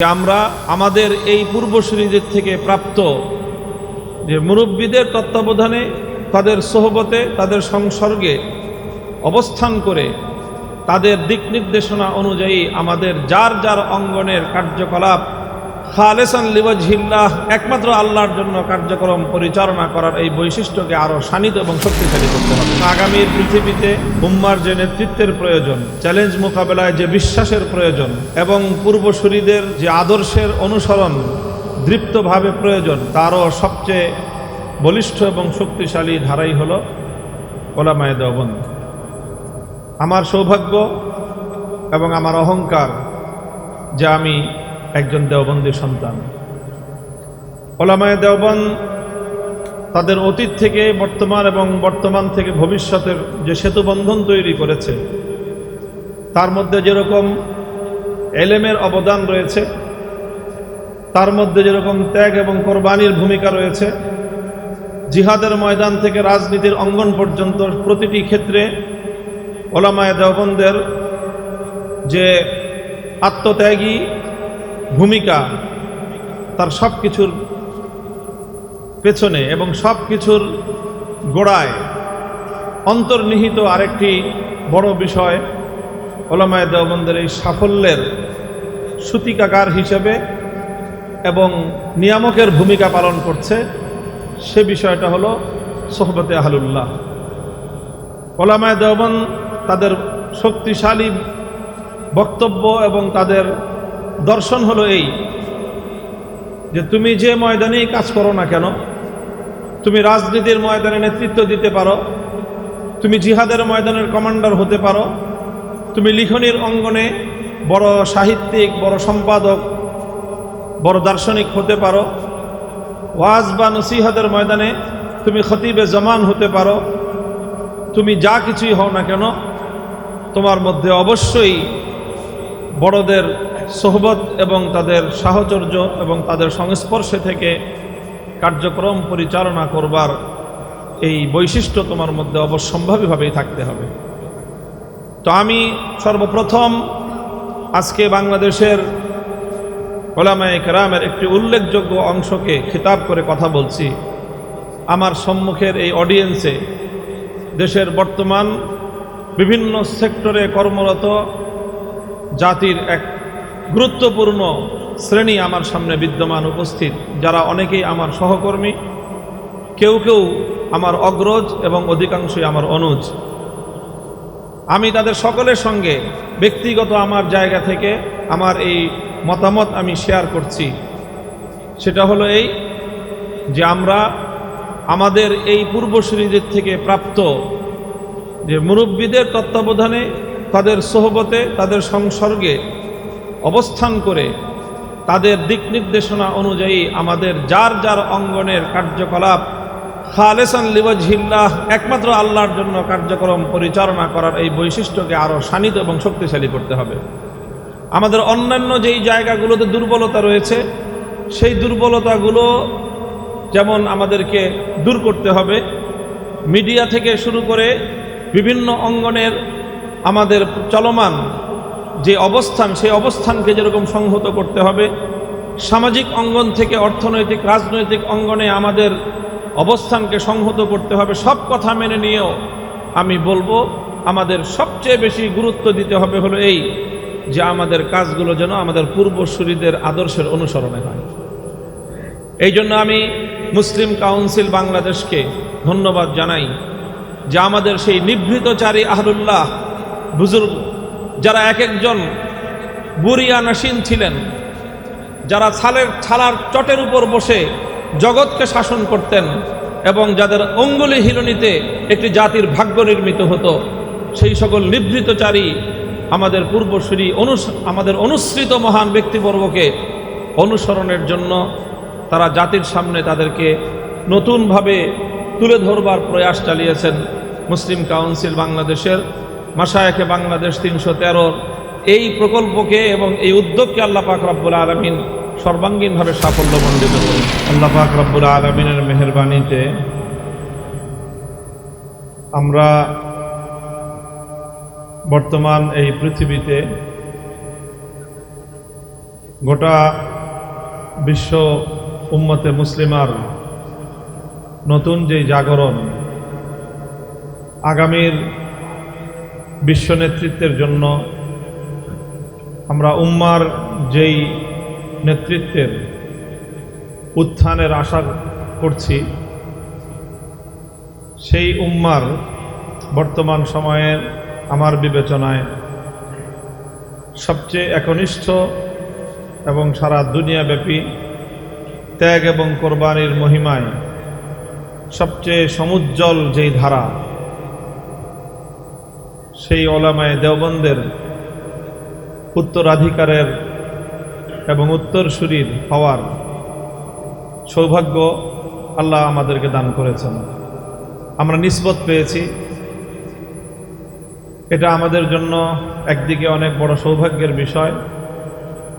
আমরা আমাদের এই পূর্বসূরীদের থেকে প্রাপ্ত যে মুরব্বীদের তত্ত্বাবধানে, তাদের সোহবতে, তাদের সংসর্গে অবস্থান করে তাদের দিক নির্দেশনা অনুযায়ী আমাদের যার যার অঙ্গনের কার্যকলাপ খালেসান লিওয়াজহিল্লাহ, একমাত্র আল্লাহর জন্য কার্যক্রম পরিচালনা করার এই বৈশিষ্ট্যকে আরও শানিত এবং শক্তিশালী করতে হবে। আগামীর পৃথিবীতে উম্মার যে নেতৃত্বের প্রয়োজন, চ্যালেঞ্জ মোকাবেলায় যে বিশ্বাসের প্রয়োজন, এবং পূর্বসূরীদের যে আদর্শের অনুসরণ দৃপ্তভাবে প্রয়োজন, তারও সবচেয়ে বলিষ্ঠ এবং শক্তিশালী ধারাই হল ওলামায় দেওবন্দ। আমার সৌভাগ্য এবং আমার অহংকার যে আমি একজন দেওবন্দির সন্তান। ওলামায় দেওবন তাদের অতীত থেকে, বর্তমান এবং বর্তমান থেকে ভবিষ্যতের যে সেতুবন্ধন তৈরি করেছে, তার মধ্যে যেরকম এলেমের অবদান রয়েছে, তার মধ্যে যেরকম ত্যাগ এবং কোরবানির ভূমিকা রয়েছে, জিহাদের ময়দান থেকে রাজনীতির অঙ্গন পর্যন্ত প্রতিটি ক্ষেত্রে ওলামায় দেওবন্দের যে আত্মত্যাগী ভূমিকা, তার সব কিছুর পেছনে এবং সব কিছুর গোড়ায় অন্তর্নিহিত আরেকটি বড় বিষয়, ওলামায় দেওবন্দের এই সাফল্যের সূতিকাগার হিসেবে এবং নিয়ামকের ভূমিকা পালন করছে, সে বিষয়টা হলো সোহবতে আহলুল্লাহ। ওলামায় দেওবন তাদের শক্তিশালী বক্তব্য এবং তাদের দর্শন হলো এই, যে তুমি যে ময়দানেই কাজ করো না কেন, তুমি রাজনীতির ময়দানে নেতৃত্ব দিতে পারো, তুমি জিহাদের ময়দানের কমান্ডার হতে পারো, তুমি লিখনির অঙ্গনে বড় সাহিত্যিক, বড় সম্পাদক, বড় দার্শনিক হতে পারো, ওয়াজ বা নসিহাদের ময়দানে তুমি খতিবে জমান হতে পারো, তুমি যা কিছুই হও না কেন, তোমার মধ্যে অবশ্যই বড়দের সোহবত এবং তাদের সাহচর্য এবং তাদের সংস্পর্শে থেকে কার্যক্রম পরিচালনা করবার এই বৈশিষ্ট্য তোমার মধ্যে অবশ্যম্ভাবীভাবেই থাকতে হবে। তো আমি সর্বপ্রথম আজকে বাংলাদেশের ওলামায় কেরামের একটি উল্লেখযোগ্য অংশকে খিতাব করে কথা বলছি। আমার সম্মুখের এই অডিয়েন্সে দেশের বর্তমান বিভিন্ন সেক্টরে কর্মরত জাতির এক গুরুত্বপূর্ণ শ্রেণি আমার সামনে বিদ্যমান উপস্থিত, যারা অনেকেই আমার সহকর্মী, কেউ কেউ আমার অগ্রজ এবং অধিকাংশই আমার অনুজ। আমি তাদের সকলের সঙ্গে ব্যক্তিগত আমার জায়গা থেকে আমার এই মতামত আমি শেয়ার করছি। সেটা হলো এই যে আমরা আমাদের এই পূর্বসূরীদের থেকে প্রাপ্ত যে মুরব্বীদের তত্ত্বাবধানে তাদের সোহবতে, তাদের সংসর্গে অবস্থান করে তাদের দিক নির্দেশনা অনুযায়ী আমাদের যার যার অঙ্গনের কার্যকলাপ খালেসান লিওয়াজহিল্লাহ, একমাত্র আল্লাহর জন্য কার্যক্রম পরিচালনা করার এই বৈশিষ্ট্যকে আরও শানিত এবং শক্তিশালী করতে হবে। আমাদের অন্যান্য যেই জায়গাগুলোতে দুর্বলতা রয়েছে, সেই দুর্বলতাগুলো যেমন আমাদেরকে দূর করতে হবে, মিডিয়া থেকে শুরু করে বিভিন্ন অঙ্গনের আমাদের চলমান যে অবস্থান, সেই অবস্থানকে যেরকম সংহত করতে হবে, সামাজিক অঙ্গন থেকে অর্থনৈতিক, রাজনৈতিক অঙ্গনে আমাদের অবস্থানকে সংহত করতে হবে, সব কথা মেনে নিয়েও আমি বলব, আমাদের সবচেয়ে বেশি গুরুত্ব দিতে হবে হলো এই যে আমাদের কাজগুলো যেন আমাদের পূর্বসূরিদের আদর্শের অনুসরণে হয়। এই জন্য আমি মুসলিম কাউন্সিল বাংলাদেশকে ধন্যবাদ জানাই যে আমাদের সেই নিভৃতচারী আহলুল্লাহ, বুজুর্গ যারা এক একজন বুরিয়া নাসিন ছিলেন, যারা ছালের, ছালার চটের উপর বসে জগৎকে শাসন করতেন এবং যাদের অঙ্গুলি হিলনিতে একটি জাতির ভাগ্য নির্মিত হতো, সেই সকল নিভৃতচারী আমাদের পূর্বসূরি অনুস, আমাদের অনুসৃত মহান ব্যক্তিবর্গকে অনুসরণের জন্য তারা জাতির সামনে তাদেরকে নতুনভাবে তুলে ধরবার প্রয়াস চালিয়েছেন মুসলিম কাউন্সিল বাংলাদেশের মাসায়াকে বাংলাদেশ তিনশো তেরোর এই প্রকল্পকে এবং এই উদ্যোগকে আল্লাহ পাক রব্বুল আলমিন সর্বাঙ্গীনভাবে সাফল্যমণ্ডিত করুন। আল্লাহ পাক রব্বুল আলমিনের মেহরবানিতে আমরা বর্তমান এই পৃথিবীতে গোটা বিশ্ব উম্মতে মুসলিমার নতুন যে জাগরণ, আগামীর বিশ্ব নেতৃত্বের জন্য আমরা উম্মার যেই নেতৃত্বের উত্থানের আশা করছি, সেই উম্মার বর্তমান সময়ের আমার বিবেচনায় সবচেয়ে একনিষ্ঠ এবং সারা দুনিয়াব্যাপী ত্যাগ এবং কোরবানির মহিমায় সবচেয়ে সমুজ্জ্বল যেই ধারা সেই ওলামায় দেওবন্দের উত্তরাধিকারের এবং উত্তরসূরির হওয়ার সৌভাগ্য আল্লাহ আমাদেরকে দান করেছেন। আমরা নিসবত পেয়েছি। এটা আমাদের জন্য একদিকে অনেক বড় সৌভাগ্যের বিষয়,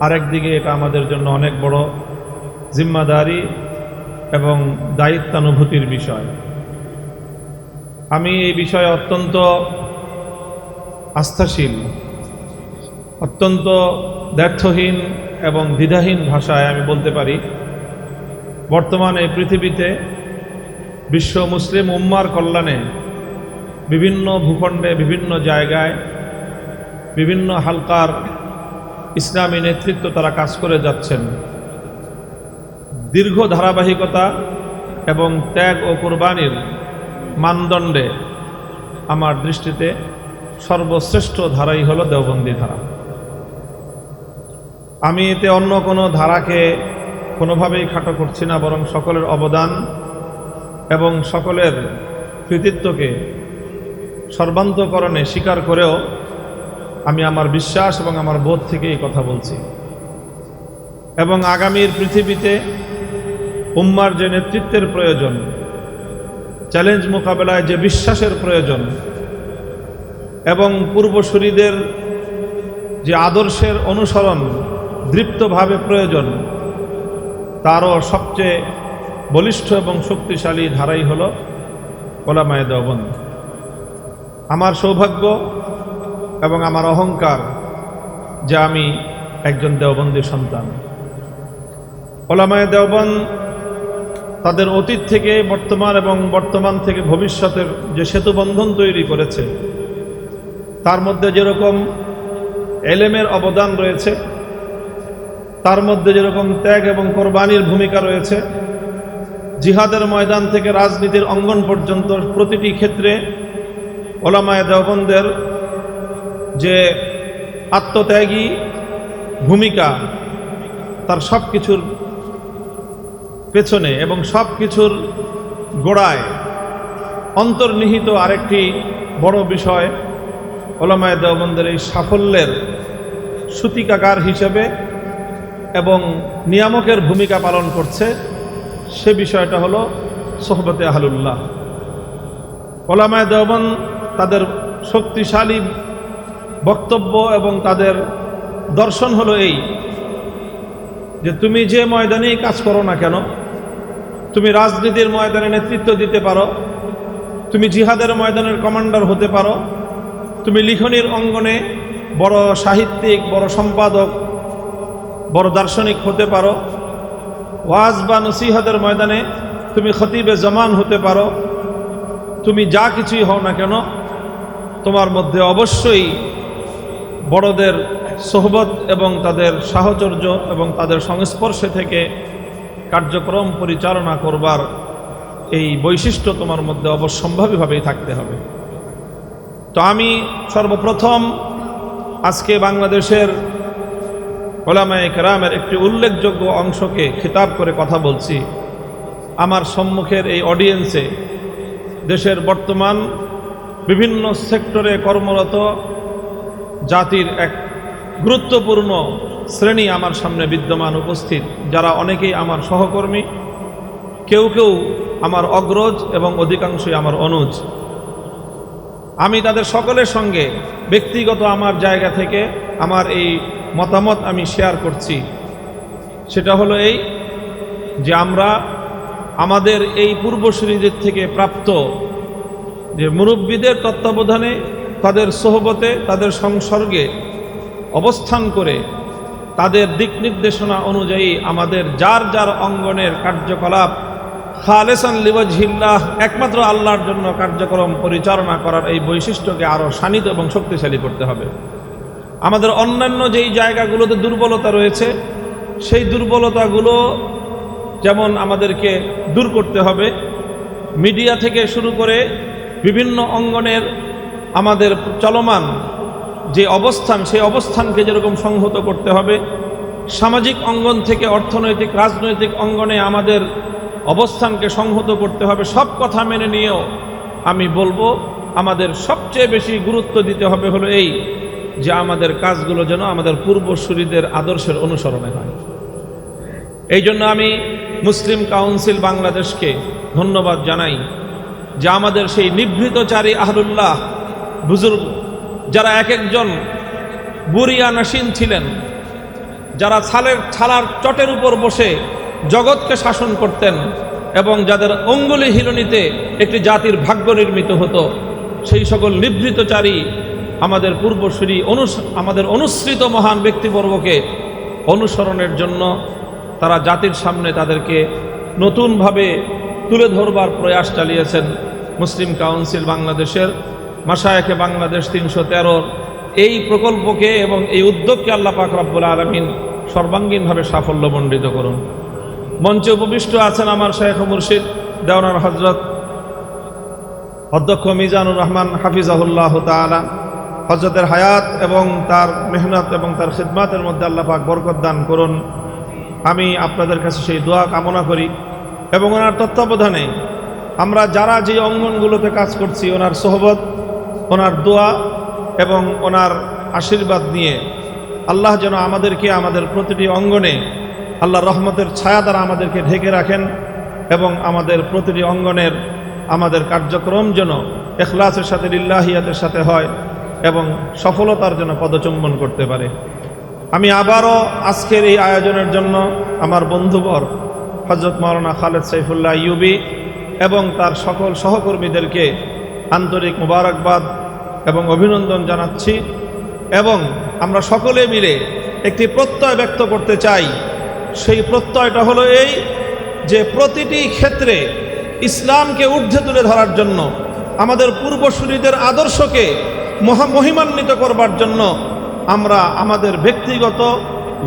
আরেকদিকে এটা আমাদের জন্য অনেক বড় জিম্মাদারি এবং দায়িত্বানুভূতির বিষয়। আমি এই বিষয়ে অত্যন্ত আস্থাশীল, অত্যন্ত ব্যর্থহীন এবং দ্বিধাহীন ভাষায় আমি বলতে পারি, বর্তমান পৃথিবীতে বিশ্ব মুসলিম উম্মার কল্যাণে বিভিন্ন ভূখণ্ডে, বিভিন্ন জায়গায়, বিভিন্ন হালকার ইসলামী নেতৃত্ব তারা কাজ করে যাচ্ছেন। দীর্ঘ ধারাবাহিকতা এবং ত্যাগ ও কোরবানির মানদণ্ডে আমার দৃষ্টিতে সর্বশ্রেষ্ঠ ধারাই হলো দেওবন্দি ধারা। আমি এতে অন্য কোনো ধারাকে কোনোভাবেই খাটো করছি না, বরং সকলের অবদান এবং সকলের কৃতিত্বকে সর্বান্তকরণে স্বীকার করেও আমি আমার বিশ্বাস এবং আমার বোধ থেকে এই কথা বলছি। এবং আগামীর পৃথিবীতে উম্মার যে নেতৃত্বের প্রয়োজন, চ্যালেঞ্জ মোকাবেলায় যে বিশ্বাসের প্রয়োজন এবং পূর্বসূরিদের যে আদর্শের অনুসরণ দৃপ্তভাবে প্রয়োজন, তারও সবচেয়ে বলিষ্ঠ এবং শক্তিশালী ধারাই হল ওলামায় দেওবন্দ। আমার সৌভাগ্য এবং আমার অহংকার যে আমি একজন দেওবন্দি সন্তান। ওলামায় দেওবন তাদের অতীত থেকে বর্তমান এবং বর্তমান থেকে ভবিষ্যতের যে সেতুবন্ধন তৈরি করেছে তার মধ্যে যেরকম এলেমের অবদান রয়েছে, তার মধ্যে যেরকম ত্যাগ এবং কোরবানির ভূমিকা রয়েছে, জিহাদের ময়দান থেকে রাজনীতির অঙ্গন পর্যন্ত প্রতিটি ক্ষেত্রে ওলামায় দেওবন্দের যে আত্মত্যাগী ভূমিকা, তার সব কিছুর পেছনে এবং সব কিছুর গোড়ায় অন্তর্নিহিত আরেকটি বড় বিষয় ওলামায় দেওবন্দের এই সাফল্যের সূতিকাগার হিসেবে এবং নিয়ামকের ভূমিকা পালন করছে, সে বিষয়টা হলো সোহবতে আহলুল্লাহ। ওলামায় দেওবন তাদের শক্তিশালী বক্তব্য এবং তাদের দর্শন হলো এই, যে তুমি যে ময়দানেই কাজ করো না কেন, তুমি রাজনীতির ময়দানে নেতৃত্ব দিতে পারো, তুমি জিহাদের ময়দানের কমান্ডার হতে পারো তুমি লিখনির অঙ্গনে বড় সাহিত্যিক, বড় সম্পাদক, বড় দার্শনিক হতে পারো। ওয়াজ বা নসিহতের ময়দানে তুমি খতিবে জমান হতে পারো। তুমি যা কিছুই হও না কেন, তোমার মধ্যে অবশ্যই বড়দের সোহবত এবং তাদের সাহচর্য এবং তাদের সংস্পর্শে থেকে কার্যক্রম পরিচালনা করবার এই বৈশিষ্ট্য তোমার মধ্যে অবশ্যম্ভাবীভাবেই থাকতে হবে। তো আমি সর্বপ্রথম আজকে বাংলাদেশের ওলামায় কেরামের একটি উল্লেখযোগ্য অংশকে খিতাব করে কথা বলছি। আমার সম্মুখের এই অডিয়েন্সে দেশের বর্তমান বিভিন্ন সেক্টরে কর্মরত জাতির এক গুরুত্বপূর্ণ শ্রেণি আমার সামনে বিদ্যমান উপস্থিত, যারা অনেকেই আমার সহকর্মী, কেউ কেউ আমার অগ্রজ এবং অধিকাংশই আমার অনুজ। আমি তাদের সকলের সঙ্গে ব্যক্তিগত আমার জায়গা থেকে আমার এই মতামত আমি শেয়ার করছি। সেটা হলো এই যে আমরা আমাদের এই পূর্বসূরীদের থেকে প্রাপ্ত যে মুরব্বীদের তত্ত্বাবধানে তাদের সোহবতে, তাদের সংসর্গে অবস্থান করে তাদের দিক নির্দেশনা অনুযায়ী আমাদের যার যার অঙ্গনের কার্যকলাপ খালেসান লিওয়াজহিল্লাহ একমাত্র আল্লাহর জন্য কার্যক্রম পরিচালনা করার এই বৈশিষ্ট্যকে আরও শানিত এবং শক্তিশালী করতে হবে। আমাদের অন্যান্য যেই জায়গাগুলোতে দুর্বলতা রয়েছে, সেই দুর্বলতাগুলো যেমন আমাদেরকে দূর করতে হবে, মিডিয়া থেকে শুরু করে বিভিন্ন অঙ্গনের আমাদের চলমান যে অবস্থান, সেই অবস্থানকে যেরকম সংহত করতে হবে, সামাজিক অঙ্গন থেকে অর্থনৈতিক, রাজনৈতিক অঙ্গনে আমাদের অবস্থানকে সংহত করতে হবে, সব কথা মেনে নিয়েও আমি বলব, আমাদের সবচেয়ে বেশি গুরুত্ব দিতে হবে হলো এই, যে আমাদের কাজগুলো যেন আমাদের পূর্বসূরিদের আদর্শের অনুসরণে হয়। এই জন্য আমি মুসলিম কাউন্সিল বাংলাদেশকে ধন্যবাদ জানাই যে আমাদের সেই নিভৃতচারী আহলুল্লাহ বুজুর্গ, যারা এক একজন বুড়িয়া নাসিন ছিলেন, যারা ছালের, ছালার চটের উপর বসে জগৎকে শাসন করতেন এবং যাদের অঙ্গুলি হিরণিতে একটি জাতির ভাগ্য নির্মিত হতো, সেই সকল নিভৃতচারী আমাদের পূর্বসূরি অনুস, আমাদের অনুসৃত মহান ব্যক্তিবর্গকে অনুসরণের জন্য তারা জাতির সামনে তাদেরকে নতুনভাবে তুলে ধরবার প্রয়াস চালিয়েছেন। মুসলিম কাউন্সিল বাংলাদেশের মাসায়েখে বাংলাদেশ তিনশো তেরোর এই প্রকল্পকে এবং এই উদ্যোগকে আল্লাহ পাক রব্বুল আলমিন সর্বাঙ্গীনভাবে সাফল্যমণ্ডিত করুন। মঞ্চে উপবিষ্ট আছেন আমার শেখ মুর্শিদ, দেওয়ানার হজরত অধ্যক্ষ মিজানুর রহমান হাফিজাহুল্লাহ তালা হজরতের হায়াত এবং তার মেহনত এবং তার খিদমাতের মধ্যে আল্লাহ পাক বরকত দান করুন। আমি আপনাদের কাছে সেই দোয়া কামনা করি এবং ওনার তত্ত্বাবধানে আমরা যারা যে অঙ্গনগুলোতে কাজ করছি, ওনার সোহবত, ওনার দোয়া এবং ওনার আশীর্বাদ নিয়ে আল্লাহ যেন আমাদেরকে আমাদের প্রতিটি অঙ্গনে আল্লাহ রহমতের ছায়া দ্বারা আমাদেরকে ঢেকে রাখেন এবং আমাদের প্রতিটি অঙ্গনের আমাদের কার্যক্রম যেন এখলাসের সাথে, লিল্লাহিয়াতের সাথে হয় এবং সফলতার জন্য পদচুম্বন করতে পারে। আমি আবারও আজকের এই আয়োজনের জন্য আমার বন্ধুবর হজরত মৌলানা খালেদ সাইফুল্লাহ ইউবি এবং তার সকল সহকর্মীদেরকে আন্তরিক মুবারকবাদ এবং অভিনন্দন জানাচ্ছি এবং আমরা সকলে মিলে একটি প্রত্যয় ব্যক্ত করতে চাই। সেই প্রত্যয়টা হলো এই যে প্রতিটি ক্ষেত্রে ইসলামকে ঊর্ধ্বে তুলে ধরার জন্য, আমাদের পূর্বসূরীদের আদর্শকে মহা মহিমান্বিত করবার জন্য আমরা আমাদের ব্যক্তিগত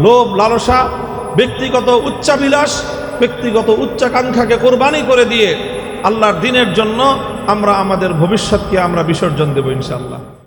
লোভ লালসা, ব্যক্তিগত উচ্চাভিলাষ, ব্যক্তিগত উচ্চাকাঙ্ক্ষাকে কোরবানি করে দিয়ে আল্লাহর দিনের জন্য আমরা আমাদের ভবিষ্যৎকে আমরা বিসর্জন দেব ইনশাআল্লাহ।